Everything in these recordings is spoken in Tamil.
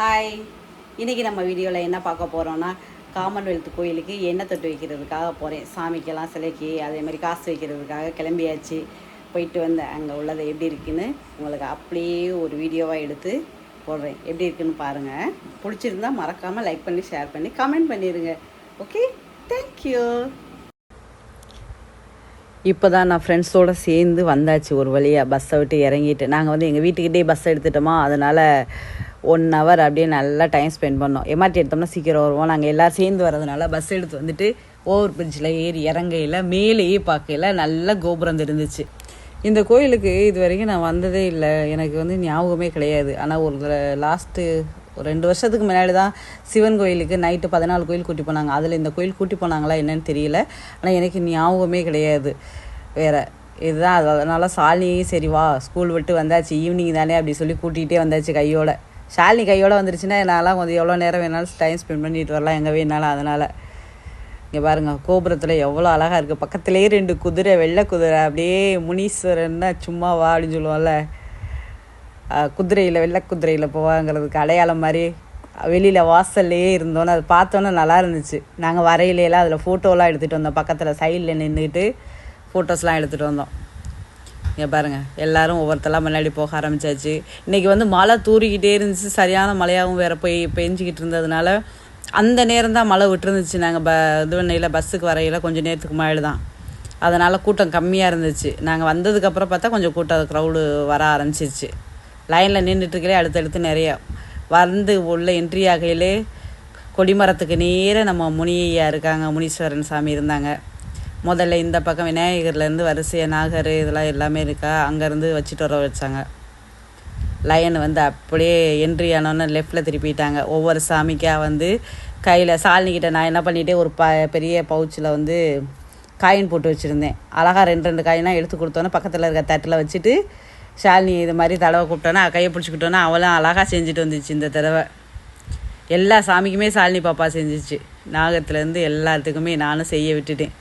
ஹாய் இன்றைக்கி நம்ம வீடியோவில் என்ன பார்க்க போகிறோன்னா காமன்வெல்த் கோயிலுக்கு எண்ணெய் தொட்டு வைக்கிறதுக்காக போகிறேன் சாமிக்கெல்லாம் சிலைக்கு அதே மாதிரி காசு வைக்கிறதுக்காக கிளம்பியாச்சு. போயிட்டு வந்தேன் அங்கே உள்ளது எப்படி இருக்குன்னு உங்களுக்கு அப்படியே ஒரு வீடியோவாக எடுத்து போடுறேன். எப்படி இருக்குன்னு பாருங்கள் பிடிச்சிருந்தா மறக்காமல் லைக் பண்ணி ஷேர் பண்ணி கமெண்ட் பண்ணிடுங்க ஓகே தேங்க்யூ இப்போ தான் நான் ஃப்ரெண்ட்ஸோடு சேர்ந்து வந்தாச்சு ஒரு வழியாக பஸ்ஸை விட்டு இறங்கிட்டு. நாங்கள் வந்து எங்கள் வீட்டுக்கிட்டே பஸ் எடுத்துட்டோமா. அதனால் ஒன் ஹவர் அப்படியே நல்லா டைம் ஸ்பெண்ட் பண்ணோம். எம்ஆர்டி எடுத்தோம்னா சீக்கிரம் வருவோம். நாங்கள் எல்லோரும் சேர்ந்து வரதுனால பஸ் எடுத்து வந்துட்டு ஓவர் பிரிட்ஜில் ஏறி இறங்கையில் மேலேயே பார்க்கையில் நல்ல கோபுரம் இருந்துச்சு இந்த கோயிலுக்கு இது வரைக்கும் நான் வந்ததே இல்லை. எனக்கு வந்து ஞாபகமே கிடையாது. ஆனால் ஒரு லாஸ்ட்டு ஒரு ரெண்டு வருஷத்துக்கு முன்னாடி தான் சிவன் கோயிலுக்கு நைட்டு பதினாலு கோயில் கூட்டி போனாங்க. அதில் இந்த கோயில் கூட்டி போனாங்களா என்னன்னு தெரியல. ஆனால் எனக்கு ஞாபகமே கிடையாது. வேறு இதுதான். அது அதனால் சாலினியும் சரி வா. ஸ்கூல் விட்டு வந்தாச்சு. ஈவினிங் தானே அப்படி சொல்லி கூட்டிகிட்டே வந்தாச்சு கையோட. ஷாலினி கையோடு வந்துருச்சுன்னா என்னால் கொஞ்சம் எவ்வளோ நேரம் வேணாலும் டைம் ஸ்பெண்ட் பண்ணிட்டு வரலாம். எங்கே வேணாலும் அதனால். இங்கே பாருங்கள் கோபுரத்தில் எவ்வளோ அழகாக இருக்குது பக்கத்துலேயே ரெண்டு குதிரை வெள்ளை குதிரை. அப்படியே முனீஸ்வரன்னா சும்மா வா அப்படின்னு சொல்லுவோம்ல. குதிரையில் வெள்ளை குதிரையில் போவாங்கிறதுக்கு அடையாளம் மாதிரி வெளியில் வாசல்லையே இருந்தோன்னு அது பார்த்தோன்னே நல்லா இருந்துச்சு. நாங்கள் வரையிலையெல்லாம் அதில் ஃபோட்டோலாம் எடுத்துகிட்டு வந்தோம். பக்கத்தில் சைடில் நின்றுட்டு ஃபோட்டோஸ்லாம் எடுத்துகிட்டு வந்தோம். இங்கே பாருங்கள் எல்லோரும் ஒவ்வொருத்தெல்லாம் முன்னாடி போக ஆரம்பிச்சாச்சு. இன்றைக்கி வந்து மழை தூறிக்கிட்டே இருந்துச்சு. சரியான மழையாகவும் வேறு போய் பெஞ்சிக்கிட்டு இருந்ததுனால அந்த நேரம் தான் மழை விட்டுருந்துச்சு. நாங்கள் ப இது பண்ணையில் பஸ்ஸுக்கு வரையில் கொஞ்சம் நேரத்துக்கு முன்னாடி தான். அதனால் கூட்டம் கம்மியாக இருந்துச்சு. நாங்கள் வந்ததுக்கப்புறம் பார்த்தா கொஞ்சம் கூட்டம் க்ரௌடு வர ஆரம்பிச்சிருச்சு. லைனில் நின்றுட்டுருக்கலே அடுத்தடுத்து நிறையா. வந்து உள்ள என்ட்ரி ஆகையிலே கொடிமரத்துக்கு நேராக நம்ம முனியா இருக்காங்க முனீஸ்வரன் சாமி இருந்தாங்க. முதல்ல இந்த பக்கம் விநாயகர்லேருந்து வரிசையாக நாகர் இதெல்லாம் எல்லாமே இருக்கா? அங்கேருந்து வச்சுட்டு வர வச்சாங்க. லைன் வந்து அப்படியே என்ட்ரி ஆனோன்னு லெஃப்டில் திருப்பிட்டாங்க. ஒவ்வொரு சாமிக்காக வந்து கையில் சாலினிக்கிட்ட நான் என்ன பண்ணிகிட்டே ஒரு ப பெரிய பவுச்சில் வந்து காயின் போட்டு வச்சுருந்தேன். அழகாக ரெண்டு ரெண்டு காயினாக எடுத்து கொடுத்தோன்னே பக்கத்தில் இருக்க தட்டில் வச்சுட்டு ஷாலினி இது மாதிரி தடவை கூப்பிட்டோன்னா கையை பிடிச்சிக்கிட்டோன்னா அவளும் அழகாக செஞ்சுட்டு வந்துச்சு இந்த தடவை. எல்லா சாமிக்குமே சாலினி பாப்பா செஞ்சிச்சு. நாகத்துலேருந்து எல்லாத்துக்குமே நானும் செய்ய விட்டுட்டேன்.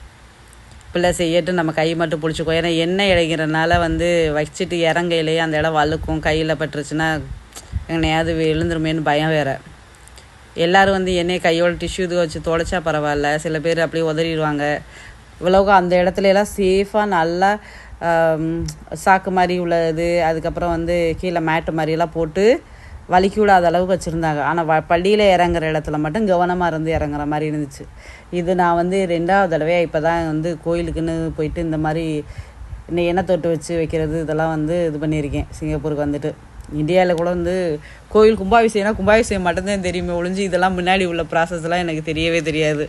பிள்ளை செய்யட்டு நம்ம கை மட்டும் பிடிச்சிக்கோ. ஏன்னா எண்ணெய் இழைக்கிறனால வந்து வச்சுட்டு இறங்கையிலேயே அந்த இடம் வழுக்கும் கையில் பட்டுருச்சுன்னா எங்கனையாவது விழுந்துருமேன்னு பயம் வேறு. எல்லோரும் வந்து எண்ணெய் கையோட டிஷ்யூ இது வச்சு தொலைச்சா பரவாயில்ல. சில பேர் அப்படியே உதறிடுவாங்க. இவ்வளவுக்கு அந்த இடத்துல எல்லாம் சேஃபாக நல்லா சாக்கு மாதிரி உள்ளது. அதுக்கப்புறம் வந்து கீழே மேட்டு மாதிரியெல்லாம் போட்டு வலிக்கு விடாத அளவுக்கு வச்சுருந்தாங்க. ஆனால் வ பள்ளியில் இறங்குற இடத்துல மட்டும் கவனமாக இருந்து இறங்குற மாதிரி இருந்துச்சு. இது நான் வந்து ரெண்டாவது தடவையாக இப்போ தான் வந்து கோயிலுக்குன்னு போயிட்டு இந்த மாதிரி இந்த எண்ணெய் தொட்டு வச்சு வைக்கிறது இதெல்லாம் வந்து இது பண்ணியிருக்கேன். சிங்கப்பூருக்கு வந்துட்டு. இந்தியாவில் கூட வந்து கோயில் கும்பாபிஷேகம்னா கும்பாபிஷேகம் மட்டும்தான் தெரியுமே ஒழிஞ்சு இதெல்லாம் முன்னாடி உள்ள ப்ராசஸ்லாம் எனக்கு தெரியவே தெரியாது.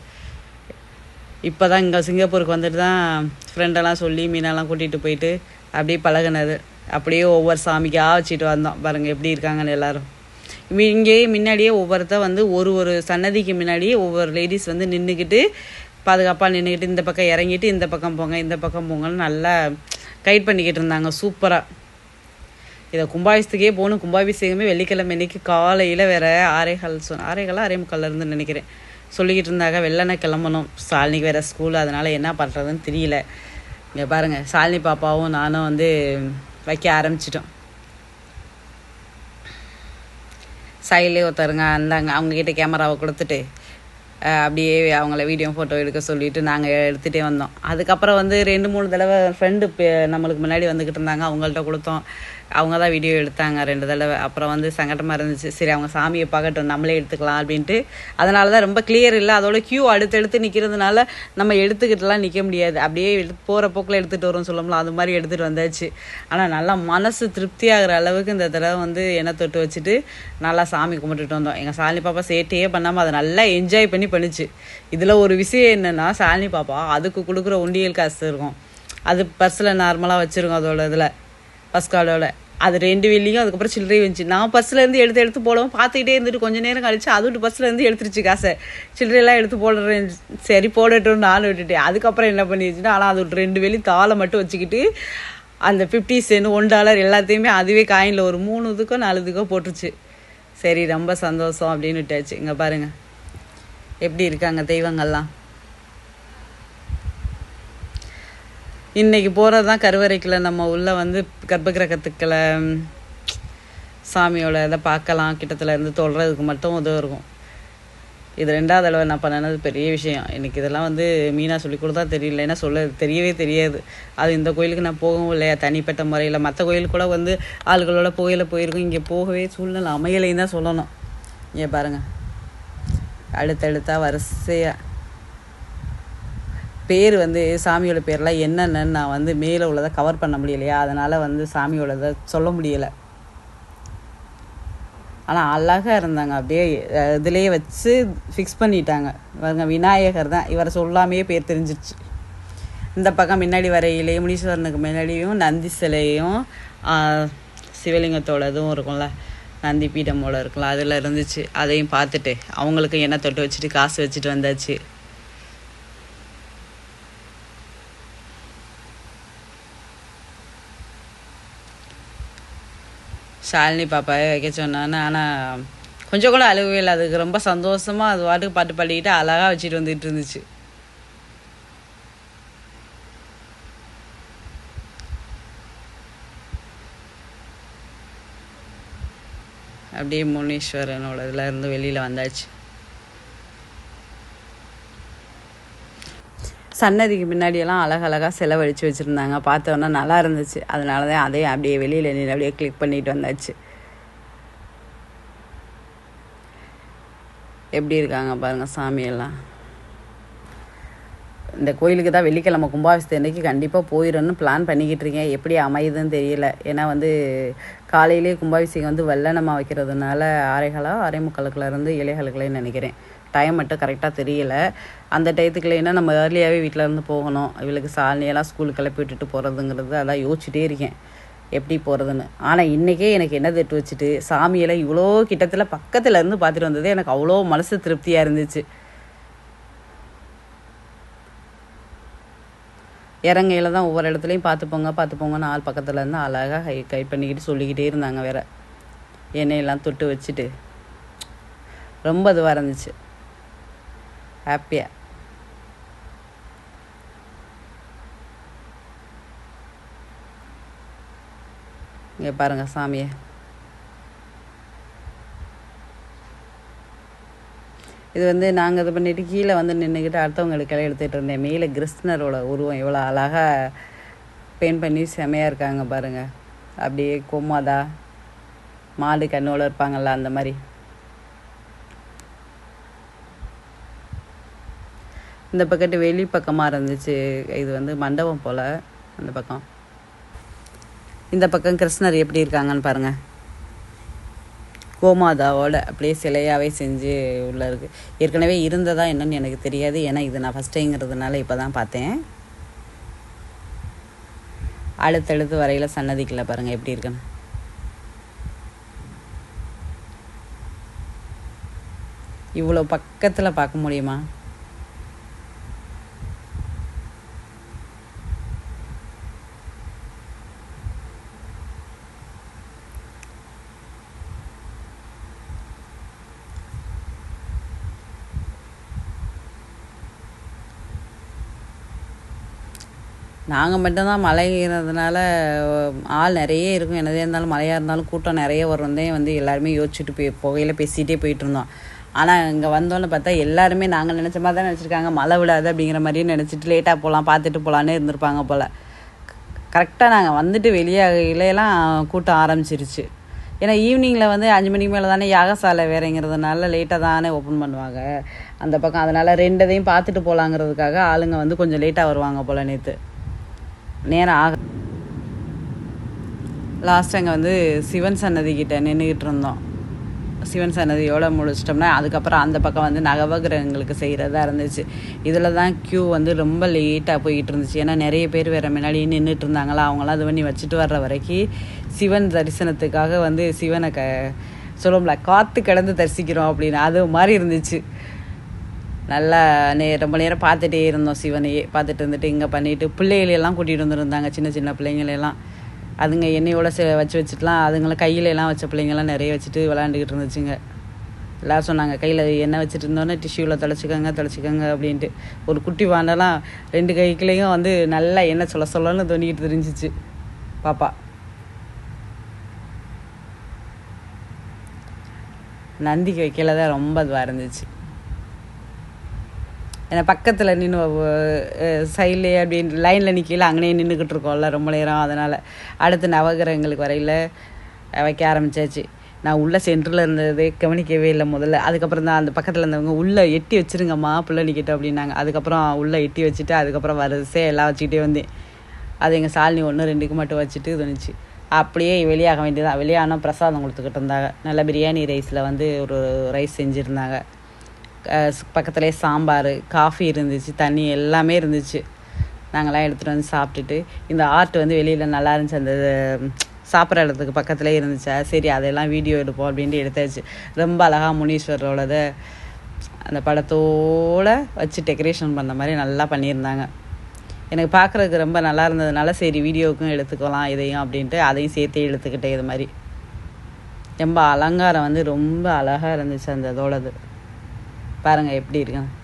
இப்போ தான் இங்கே சிங்கப்பூருக்கு வந்துட்டு தான் ஃப்ரெண்டெல்லாம் சொல்லி மீனெல்லாம் கூட்டிகிட்டு போயிட்டு அப்படியே பழகினது. அப்படியே ஒவ்வொரு சாமிக்காக வச்சுட்டு வந்தோம். பாருங்கள் எப்படி இருக்காங்கன்னு எல்லோரும். இங்கேயே முன்னாடியே ஒவ்வொருத்தர் வந்து ஒரு ஒரு சன்னதிக்கு முன்னாடியே ஒவ்வொரு லேடிஸ் வந்து நின்றுக்கிட்டு பாதுகாப்பாக நின்றுக்கிட்டு இந்த பக்கம் இறங்கிட்டு இந்த பக்கம் போங்க இந்த பக்கம் போங்கன்னு நல்லா கைட் பண்ணிக்கிட்டு இருந்தாங்க. சூப்பராக இதை கும்பாபிஷத்துக்கே போகணும். கும்பாபிஷேகமே வெள்ளிக்கிழமை இன்னைக்கு காலையில் வேறு ஆரேகால் சொன்ன ஆரேகாலாக அரே இருந்து நினைக்கிறேன். சொல்லிக்கிட்டு இருந்தாங்க வெள்ளனை கிளம்பணும். சாலினிக்கு வேறு ஸ்கூல் அதனால் என்ன பண்ணுறதுன்னு தெரியல. இங்கே பாருங்கள் சாலினி பாப்பாவும் நானும் வந்து வைக்க ஆரம்பிச்சிட்டோம் சைட்லேயே ஒருத்தருங்க அந்தாங்க அவங்கக்கிட்ட கேமராவை கொடுத்துட்டு அப்படியே அவங்கள வீடியோ ஃபோட்டோ எடுக்க சொல்லிவிட்டு நாங்கள் எடுத்துகிட்டே வந்தோம். அதுக்கப்புறம் வந்து ரெண்டு மூணு தடவை ஃப்ரெண்டு நம்மளுக்கு முன்னாடி வந்துக்கிட்டு இருந்தாங்க. அவங்கள்ட்ட கொடுத்தோம். அவங்க தான் வீடியோ எடுத்தாங்க ரெண்டு தடவை. அப்புறம் வந்து சங்கடமாக இருந்துச்சு. சரி அவங்க சாமியை பார்க்கட்டும் நம்மளே எடுத்துக்கலாம் அப்படின்ட்டு. அதனால தான் ரொம்ப கிளியர் இல்லை. அதோட க்யூ அடுத்தடுத்து நிற்கிறதுனால நம்ம எடுத்துக்கிட்டுலாம் நிற்க முடியாது. அப்படியே எடுத்து போகிற போக்கில் எடுத்துகிட்டு வரோம் சொல்லலாம் அது மாதிரி எடுத்துகிட்டு வந்தாச்சு. ஆனால் நல்லா மனசு திருப்தி ஆகிற அளவுக்கு இந்த தடவை வந்து எண்ணெய் தொட்டு வச்சுட்டு நல்லா சாமி கும்பிட்டுட்டு வந்தோம். எங்கள் சாமி பாப்பா சேட்டையே பண்ணாமல் அதை நல்லா என்ஜாய் பண்ணி பண்ணிச்சு. இதில் ஒரு விஷயம் என்னென்னா சாலினி பாப்பா அதுக்கு கொடுக்குற உண்டியல் காசு இருக்கும். அது பர்ஸில் நார்மலாக வச்சுருக்கோம் அதோட இதில் பஸ் கார்டோட அது ரெண்டு வெள்ளியும் அதுக்கப்புறம் சில்லறை வந்துச்சு. நான் பஸ்ஸில் எடுத்து எடுத்து போடுவோம் பார்த்துக்கிட்டே இருந்துட்டு கொஞ்சம் நேரம் கழிச்சு அது விட்டு பஸ்லேருந்து எடுத்துருச்சு காசை. சில்லறையெல்லாம் எடுத்து போடுறேன். சரி போடட்டும் நானும் விட்டுட்டேன். அதுக்கப்புறம் என்ன பண்ணிடுச்சுன்னா ஆனால் அது ரெண்டு வெளி தாளை மட்டும் வச்சுக்கிட்டு அந்த ஃபிஃப்டி சென்ட் ஒன் டாலர் எல்லாத்தையுமே அதுவே காயினில் ஒரு மூணு இதுக்கோ நாலு இதுக்கோ போட்டுருச்சு. சரி ரொம்ப சந்தோஷம் அப்படின்னு விட்டாச்சு. இங்கே பாருங்கள் எப்படி இருக்காங்க தெய்வங்கள்லாம்? இன்றைக்கி போகிறது தான் கருவறைக்கில் நம்ம உள்ளே வந்து கர்ப்பகிரகத்துக்களை சாமியோட இதை பார்க்கலாம். கிட்டத்தில் இருந்து தொடுறதுக்கு மட்டும் உதவும் இருக்கும். இது ரெண்டாவது தடவை நான் பண்ணினது பெரிய விஷயம். எனக்கு இதெல்லாம் வந்து மீனா சொல்லி கொடுத்தா தெரியல. ஏன்னா சொல்ல தெரியவே தெரியாது. அது இந்த கோயிலுக்கு நான் போகவும் இல்லையா? தனிப்பட்ட முறையில். மற்ற கோயிலுக்கு கூட வந்து ஆளுகளோட போயில போயிருக்கோம். இங்கே போகவே சூழ்நிலை அமையலைன்னு தான் சொல்லணும். இங்கே பாருங்கள் அடுத்தடுத்தா வரிசையாக பேர் வந்து சாமியோட பேர்லாம் என்னென்னு நான் வந்து மேலே உள்ளதை கவர் பண்ண முடியலையா? அதனால் வந்து சாமியோடதை சொல்ல முடியலை. ஆனால் அழகாக இருந்தாங்க. அப்படியே இதுலேயே வச்சு ஃபிக்ஸ் பண்ணிட்டாங்க. இவங்க விநாயகர் தான். இவரை சொல்லாமையே பேர் தெரிஞ்சிருச்சு. இந்த பக்கம் முன்னாடி வரையிலேயே முனீஸ்வரனுக்கு முன்னாடியும் நந்தி சிலையும் சிவலிங்கத்தோடதும் இருக்கும்ல. நந்தி பீடம் பீடமோட இருக்கலாம். அதில் இருந்துச்சு. அதையும் பார்த்துட்டு அவங்களுக்கு எண்ணெய் தொட்டு வச்சுட்டு காசு வச்சுட்டு வந்தாச்சு. ஷாலினி பாப்பாவே வைக்க சொன்னான்னு ஆனால் கொஞ்சம் கூட அழுகவே இல்லை. அதுக்கு ரொம்ப சந்தோஷமாக அது பாட்டுக்கு பாட்டு பாடிக்கிட்டு அழகாக வச்சுட்டு வந்துட்டு இருந்துச்சு. அப்படியே முனீஸ்வரனோட இதுல இருந்து வெளியில் வந்தாச்சு. சன்னதிக்கு முன்னாடியெல்லாம் அழகழகாக செலவழித்து வச்சுருந்தாங்க. பார்த்தோன்னா நல்லா இருந்துச்சு. அதனால தான் அதையும் அப்படியே வெளியில் நின்று அப்படியே கிளிக் பண்ணிட்டு வந்தாச்சு. எப்படி இருக்காங்க பாருங்கள் சாமியெல்லாம். இந்த கோயிலுக்கு தான் வெள்ளிக்கிழமை கும்பாபிஷேகத்தை அன்னைக்கு கண்டிப்பாக போயிடணும்னு பிளான் பண்ணிக்கிட்டு இருக்கேன். எப்படி அமையுதுன்னு தெரியல. ஏன்னா வந்து காலையிலேயே கும்பாபிஷேகம் வந்து வெள்ளனமாக வைக்கிறதுனால ஆரைகளா ஆரை முக்காலுக்குள்ள இருந்து நினைக்கிறேன். டைம் மட்டும் கரெக்டாக தெரியல. அந்த டயத்துக்குள்ளேனா நம்ம ஏர்லியாகவே வீட்டிலேருந்து போகணும். இவளுக்கு சாலினியெல்லாம் ஸ்கூலுக்கு கிளப்பி விட்டுட்டு போகிறதுங்கிறது அதான் யோசிச்சுட்டே இருக்கேன். எப்படி போகிறதுன்னு ஆனால் இன்றைக்கே எனக்கு என்ன தட்டு வச்சுட்டு சாமியெல்லாம் இவ்வளோ கிட்டத்தில் பக்கத்தில் இருந்து பார்த்துட்டு வந்தது எனக்கு அவ்வளோ மனசு திருப்தியாக இருந்துச்சு. இறங்கையில் தான் ஒவ்வொரு இடத்துலையும் பார்த்து போங்க பார்த்து போங்கன்னு ஆள் பக்கத்தில் இருந்து அழகாக ஹை கை பண்ணிக்கிட்டு சொல்லிக்கிட்டே இருந்தாங்க வேற. எண்ணெயெல்லாம் தொட்டு வச்சுட்டு. ரொம்ப இதுவாக இருந்துச்சு. ஹாப்பியாக இங்கே பாருங்கள் சாமியை. இது வந்து நாங்கள் இது பண்ணிவிட்டு கீழே வந்து நின்றுக்கிட்டு அடுத்தவங்களுக்கு எல்லாம் எடுத்துகிட்டு இருந்தேன். மேலே கிருஷ்ணரோட உருவம் எவ்வளோ அழகாக பெயிண்ட் பண்ணி செமையாக இருக்காங்க பாருங்கள் அப்படியே கொம்மாதா மாடு கண்ணோடு இருப்பாங்கள்ல அந்த மாதிரி. இந்த பக்கத்து வெளி பக்கமாக இருந்துச்சு. இது வந்து மண்டபம் போல் அந்த பக்கம். இந்த பக்கம் கிருஷ்ணர் எப்படி இருக்காங்கன்னு பாருங்கள் கோமாதாவோட அப்படியே சிலையாகவே செஞ்சு உள்ளே இருக்குது ஏற்கனவே இருந்ததா என்னன்னு எனக்கு தெரியாது. ஏன்னா இது நான் ஃபஸ்ட் டைங்கிறதுனால இப்போ தான் பார்த்தேன். அடுத்தடுத்து வரையில் சன்னதிக்குள்ள பாருங்கள் எப்படி இருக்குன்னு. இவ்வளோ பக்கத்தில் பார்க்க முடியுமா? நாங்கள் மட்டும்தான் மலைங்கிறதுனால ஆள் நிறைய இருக்கும். என்னதே இருந்தாலும் மழையாக இருந்தாலும் கூட்டம் நிறைய வரும்தே வந்து எல்லாருமே யோசிச்சுட்டு போய் புகையில் பேசிகிட்டே போயிட்டு இருந்தோம். ஆனால் இங்கே வந்தோன்னு பார்த்தா எல்லாருமே நாங்கள் நினச்ச மாதிரி தான் நினச்சிருக்காங்க. மழை விடாது அப்படிங்கிற மாதிரியே நினச்சிட்டு லேட்டாக போகலாம் பார்த்துட்டு போகலான்னு இருந்திருப்பாங்க போல். கரெக்டாக நாங்கள் வந்துட்டு வெளியாகையிலலாம் கூட்டம் ஆரம்பிச்சிருச்சு. ஏன்னா ஈவினிங்கில் வந்து அஞ்சு மணிக்கு மேலே தானே யாகசாலை வேறங்கிறதுனால லேட்டாக தானே ஓப்பன் பண்ணுவாங்க. அந்த பக்கம் அதனால் ரெண்டதையும் பார்த்துட்டு போகலாங்கிறதுக்காக ஆளுங்க வந்து கொஞ்சம் லேட்டாக வருவாங்க போல் நேற்று நேரம் ஆக லாஸ்ட் அங்கே வந்து சிவன் சன்னதிக்கிட்ட நின்றுக்கிட்டு இருந்தோம். சிவன் சன்னதியோடு முடிச்சிட்டோம்னா அதுக்கப்புறம் அந்த பக்கம் வந்து நகவகிரகங்களுக்கு செய்கிறதா இருந்துச்சு. இதில் தான் க்யூ வந்து ரொம்ப லேட்டாக போயிட்டு இருந்துச்சு. ஏன்னா நிறைய பேர் வேறு முன்னாடி நின்றுட்டு இருந்தாங்களா? அவங்களாம் அது பண்ணி வச்சுட்டு வர்ற வரைக்கும் சிவன் தரிசனத்துக்காக வந்து சிவனை க சொல்லுவோம்ல காற்று கிடந்து தரிசிக்கிறோம் அப்படின்னு அது மாதிரி இருந்துச்சு. நல்லா நே ரொம்ப நேரம் பார்த்துட்டே இருந்தோம் சிவனையே. பார்த்துட்டு இருந்துட்டு இங்கே பண்ணிட்டு பிள்ளைகளெல்லாம் கூட்டிகிட்டு வந்துருந்தாங்க சின்ன சின்ன பிள்ளைங்களெல்லாம் அதுங்க எண்ணெயோட ச வச்சு வச்சுட்டுலாம் அதுங்கள கையில எல்லாம் வச்ச பிள்ளைங்கள்லாம் நிறைய வச்சுட்டு விளாண்டுக்கிட்டு இருந்துச்சுங்க. எல்லாம் சொன்னாங்க கையில் எண்ணெய் வச்சுட்டு இருந்தோன்னே டிஷ்யூவில் தொலைச்சிக்கோங்க தொலைச்சிக்கோங்க அப்படின்ட்டு. ஒரு குட்டி வாண்டெல்லாம் ரெண்டு கைக்குள்ளேயும் வந்து நல்லா எண்ணெய் சொல்ல சொல்லன்னு தோண்டிக்கிட்டு தெரிஞ்சிச்சு பாப்பா. நந்திக்கு வைக்கல தான் ரொம்ப இதுவாக இருந்துச்சு. ஏன்னா பக்கத்தில் நின்று சைட்லேயே அப்படின்னு லைனில் நிற்கல அங்கேயே நின்றுக்கிட்டு இருக்கோம்ல ரொம்ப நேரம். அதனால் அடுத்து நவகிரகங்களுக்கு வரையில் வைக்க ஆரம்பிச்சாச்சு. நான் உள்ளே சென்டரில் இருந்தது கவனிக்கவே இல்லை முதல்ல. அதுக்கப்புறம் தான் அந்த பக்கத்தில் இருந்தவங்க உள்ளே எட்டி வச்சிருங்கம்மா புள்ள அப்படின்னாங்க. அதுக்கப்புறம் உள்ளே எட்டி வச்சுட்டு அதுக்கப்புறம் வரிசையாக எல்லாம் வச்சுக்கிட்டே வந்தேன். அது எங்கள் சாலினி ஒன்று ரெண்டுக்கு மட்டும் வச்சுட்டு தோணுச்சு அப்படியே வெளியாக வேண்டியதான் வெளியானால் பிரசாதம் கொடுத்துக்கிட்டு இருந்தாங்க. நல்ல பிரியாணி ரைஸில் வந்து ஒரு ரைஸ் செஞ்சுருந்தாங்க. பக்கத்துலேயே சாம்பார் காஃபி இருந்துச்சு தண்ணி எல்லாமே இருந்துச்சு. நாங்களாம் எடுத்துகிட்டு வந்து சாப்பிட்டுட்டு இந்த ஆர்ட் வந்து வெளியில் நல்லா இருந்துச்சு. அந்த சாப்பிட்ற இடத்துக்கு பக்கத்துலேயே இருந்துச்சா? சரி அதெல்லாம் வீடியோ எடுப்போம் அப்படின்ட்டு எடுத்தாச்சு. ரொம்ப அழகாக முனீஸ்வரரோடத அந்த படத்தோடு வச்சு டெக்கரேஷன் பண்ண மாதிரி நல்லா பண்ணியிருந்தாங்க. எனக்கு பார்க்குறதுக்கு ரொம்ப நல்லா இருந்ததுனால சரி வீடியோவுக்கும் எடுத்துக்கலாம் இதையும் அப்படின்ட்டு அதையும் சேர்த்தே எடுத்துக்கிட்டேன் இது மாதிரி. ரொம்ப அலங்காரம் வந்து ரொம்ப அழகாக இருந்துச்சு அந்த இதோடது. பாருங்கள் எப்படி இருக்குன்னு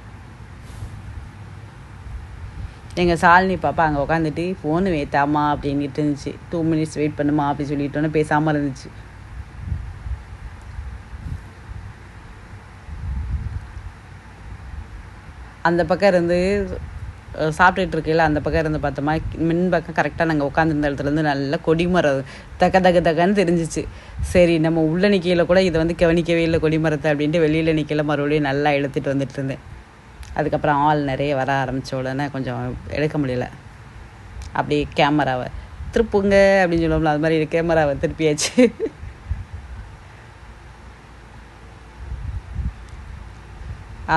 எங்கள் சாலினி பாப்பா அங்கே உட்காந்துட்டு ஃபோனு வேத்தாமா அப்படின்ட்டு இருந்துச்சு. டூ மினிட்ஸ் வெயிட் பண்ணுமா அப்படி சொல்லிட்டோன்னு பேசாமல் இருந்துச்சு. அந்த பக்கம் இருந்து சாப்பிட்டுட்டு இருக்கையில் அந்த பக்கம் இருந்து பார்த்தோமா மின் பக்கம் கரெக்டாக நாங்கள் உட்காந்துருந்த இடத்துலேருந்து நல்ல கொடிமரம் தக்க தக்க தக்கன்னு தெரிஞ்சிச்சு. சரி நம்ம உள்ள நிற்கையில் கூட இதை வந்து கவனிக்கவே இல்லை கொடிமரத்தை அப்படின்ட்டு வெளியில் நிற்கல மறுபடியும் நல்லா எடுத்துகிட்டு வந்துட்டு இருந்தேன். அதுக்கப்புறம் ஆள் நிறைய வர ஆரம்பித்த உடனே கொஞ்சம் எடுக்க முடியல. அப்படியே கேமராவை திருப்புங்க அப்படின்னு சொல்லுவோம்ல அது மாதிரி கேமராவை திருப்பியாச்சு.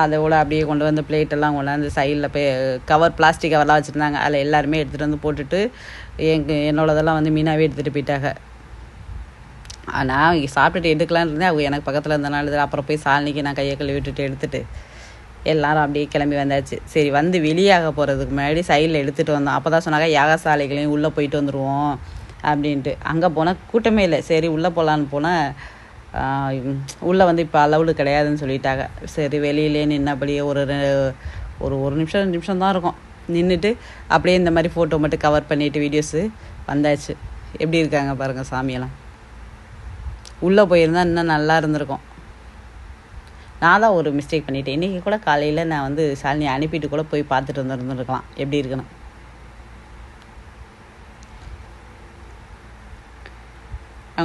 அதோட அப்படியே கொண்டு வந்து பிளேட்டெல்லாம் கொண்டாந்து சைடில் போய் கவர் பிளாஸ்டிக் கவர்லாம் வச்சுருந்தாங்க. அதில் எல்லாருமே எடுத்துகிட்டு வந்து போட்டுட்டு எங்கள் என்னோடதெல்லாம் வந்து மீனாகவே எடுத்துகிட்டு போயிட்டாங்க. நான் சாப்பிட்டுட்டு எடுக்கலான்னு இருந்தேன் அவங்க எனக்கு பக்கத்தில் இருந்தனால அப்புறம் போய் சாலினிக்கு நான் கையை கழுவி விட்டுட்டு எடுத்துட்டு எல்லாரும் அப்படியே கிளம்பி வந்தாச்சு. சரி வந்து வெளியாக போகிறதுக்கு முன்னாடி சைடில் எடுத்துகிட்டு வந்தோம். அப்போ தான் சொன்னாங்க யாகசாலைகளையும் உள்ளே போயிட்டு வந்துடுவோம் அப்படின்ட்டு. அங்கே போனால் கூட்டமே இல்லை. சரி உள்ளே போகலான்னு போனால் உள்ளே வந்து இப்போ அலவுடு கிடையாதுன்னு சொல்லிட்டாங்க. சரி வெளியிலே நின்னபடியே ஒரு ஒரு ஒரு நிமிஷம் ரெண்டு நிமிஷம் தான் இருக்கும். நின்றுட்டு அப்படியே இந்த மாதிரி ஃபோட்டோ மட்டும் கவர் பண்ணிவிட்டு வீடியோஸு வந்தாச்சு. எப்படி இருக்காங்க பாருங்கள் சாமியெல்லாம். உள்ளே போயிருந்தால் இன்னும் நல்லா இருந்திருக்கும். நான் தான் ஒரு மிஸ்டேக் பண்ணிட்டேன். இன்றைக்கி கூட காலையில் நான் வந்து சாலினி அனுப்பிட்டு கூட போய் பார்த்துட்டு வந்துருந்துருக்கலாம் எப்படி இருக்குன்னு.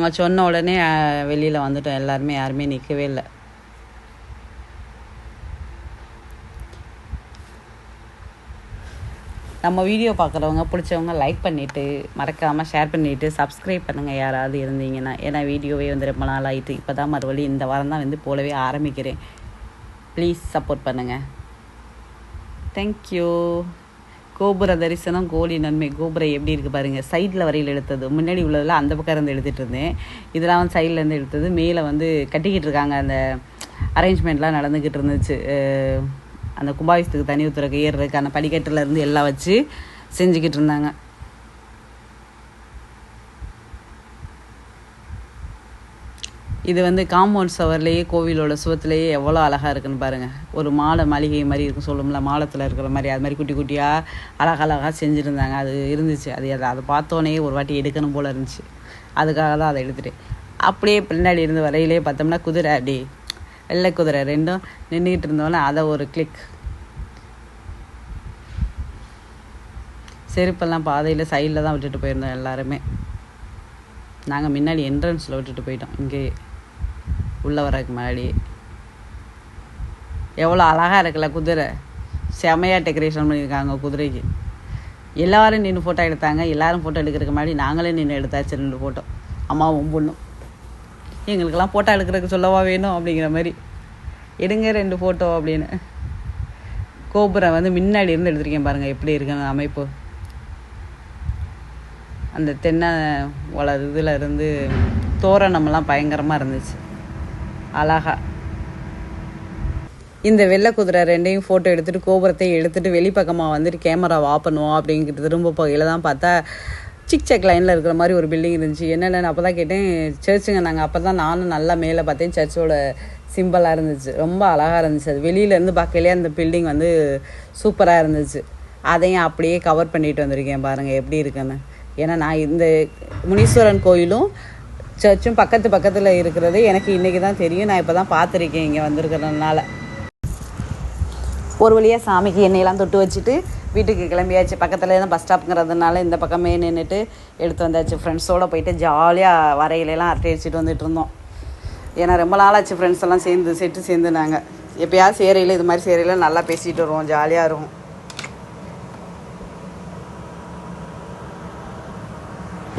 நாங்கள் சொன்ன உடனே வெளியில் வந்துட்டோம். எல்லாருமே யாருமே நிற்கவே இல்லை. நம்ம வீடியோ பார்க்குறவங்க பிடிச்சவங்க லைக் பண்ணிவிட்டு மறக்காமல் ஷேர் பண்ணிவிட்டு சப்ஸ்கிரைப் பண்ணுங்கள் யாராவது இருந்தீங்கன்னா ஏன்னா வீடியோவே வந்து ரொம்ப நாள் ஆகிட்டு இப்போ தான் மறுபடியும் இந்த வாரம் தான் வந்து போலவே ஆரம்பிக்கிறேன். ப்ளீஸ் சப்போர்ட் பண்ணுங்கள் தேங்க்யூ கோபுர தரிசனம் கோழி நன்மை கோபுரம் எப்படி இருக்குது பாருங்கள் சைடில் வரையில் எடுத்தது முன்னாடி உள்ளதில் அந்த பக்கம் இருந்து எடுத்துகிட்டு இருந்தேன். இதெல்லாம் வந்து சைட்லேருந்து எடுத்தது மேலே வந்து கட்டிக்கிட்டு இருக்காங்க. அந்த அரேஞ்ச்மெண்ட்லாம் நடந்துக்கிட்டு இருந்துச்சு. அந்த கும்பாபிஷத்துக்கு தனி ஊற்றுறக்கு ஏறுறதுக்கு அந்த படிக்கட்டில் இருந்து எல்லாம் வச்சு செஞ்சுக்கிட்டு இருந்தாங்க. இது வந்து காம்பவுண்ட் சவர்லேயே கோவிலோட சுவத்துலேயே எவ்வளோ அழகாக இருக்குன்னு பாருங்கள் ஒரு மாலை மாளிகை மாதிரி இருக்கும் சொல்லும்ல மாலத்தில் இருக்கிற மாதிரி. அது மாதிரி குட்டி குட்டியாக அழகழகாக செஞ்சுருந்தாங்க. அது இருந்துச்சு. அது அதை அதை பார்த்தோன்னே ஒரு வாட்டி எடுக்கணும் போல் இருந்துச்சு. அதுக்காக தான் அதை எடுத்துகிட்டு அப்படியே பின்னாடி இருந்து வரையிலே பார்த்தோம்னா குதிரை. அப்படி வெள்ளை குதிரை ரெண்டும் நின்றுக்கிட்டு இருந்தோன்னே அதை ஒரு கிளிக் செருப்பெல்லாம் பாதையில் சைடில் தான் விட்டுட்டு போயிருந்தோம் எல்லாருமே. நாங்கள் முன்னாடி என்ட்ரன்ஸில் விட்டுட்டு போயிட்டோம் இங்கே உள்ளே வரதுக்கு முன்னாடி. எவ்வளோ அழகாக இருக்குல்ல குதிரை. செமையாக டெக்கரேஷன் பண்ணியிருக்காங்க குதிரைக்கு. எல்லோரும் நின்று ஃபோட்டோ எடுத்தாங்க. எல்லோரும் ஃபோட்டோ எடுக்கிறதுக்கு முன்னாடி நாங்களே நின்று எடுத்தாச்சு ரெண்டு ஃபோட்டோ அம்மாவும் பொண்ணும். எங்களுக்கெல்லாம் ஃபோட்டோ எடுக்கிறதுக்கு சொல்லவா வேணும் அப்படிங்கிற மாதிரி. எடுங்க ரெண்டு ஃபோட்டோ அப்படின்னு. கோபுரம் வந்து முன்னாடி இருந்து எடுத்திருக்கேன் பாருங்கள் எப்படி இருக்குன்னு அமைப்பு. அந்த தென்னை வள இதில் இருந்து தோரணமெல்லாம் பயங்கரமாக இருந்துச்சு. அழகா. இந்த வெள்ளை குதிரை ரெண்டையும் ஃபோட்டோ எடுத்துகிட்டு கோபுரத்தையும் எடுத்துகிட்டு வெளிப்பக்கமாக வந்துட்டு கேமராவை ஆஃப் பண்ணுவோம் அப்படிங்கிறது திரும்ப போகையில் தான் பார்த்தா சிக் செக் லைனில் இருக்கிற மாதிரி ஒரு பில்டிங் இருந்துச்சு. என்னென்னு அப்போ தான் கேட்டேன் சர்ச்சுங்க நாங்கள் அப்போ தான் நானும் நல்லா மேலே பார்த்தேன் சர்ச்சோட சிம்பிளாக இருந்துச்சு. ரொம்ப அழகாக இருந்துச்சு. அது வெளியிலேருந்து பார்க்கலையே அந்த பில்டிங் வந்து சூப்பராக இருந்துச்சு. அதையும் அப்படியே கவர் பண்ணிட்டு வந்திருக்கேன் பாருங்கள் எப்படி இருக்குன்னு. ஏன்னா நான் இந்த முனீஸ்வரன் கோயிலும் சர்ச்சும் பக்கத்து பக்கத்தில் இருக்கிறது. எனக்கு இன்றைக்கி தான் தெரியும். நான் இப்போ தான் பார்த்துருக்கேன் இங்கே வந்திருக்கிறதுனால. ஒரு வழியாக சாமிக்கு எண்ணெயெல்லாம் தொட்டு வச்சுட்டு வீட்டுக்கு கிளம்பியாச்சு. பக்கத்தில் தான் பஸ் ஸ்டாப்புங்கிறதுனால இந்த பக்கமே நின்றுட்டு எடுத்து வந்தாச்சு. ஃப்ரெண்ட்ஸோடு போயிட்டு ஜாலியாக வரையிலெல்லாம் அரட்டை அடிச்சுட்டு வந்துட்டு இருந்தோம். ஏன்னா ரொம்ப நாளாச்சு ஃப்ரெண்ட்ஸ் எல்லாம் சேர்ந்து செட்டு சேர்ந்து நாங்கள் எப்போயாவது சேரையில் இது மாதிரி சேரையில் நல்லா பேசிகிட்டு வருவோம். ஜாலியாக இருக்கும்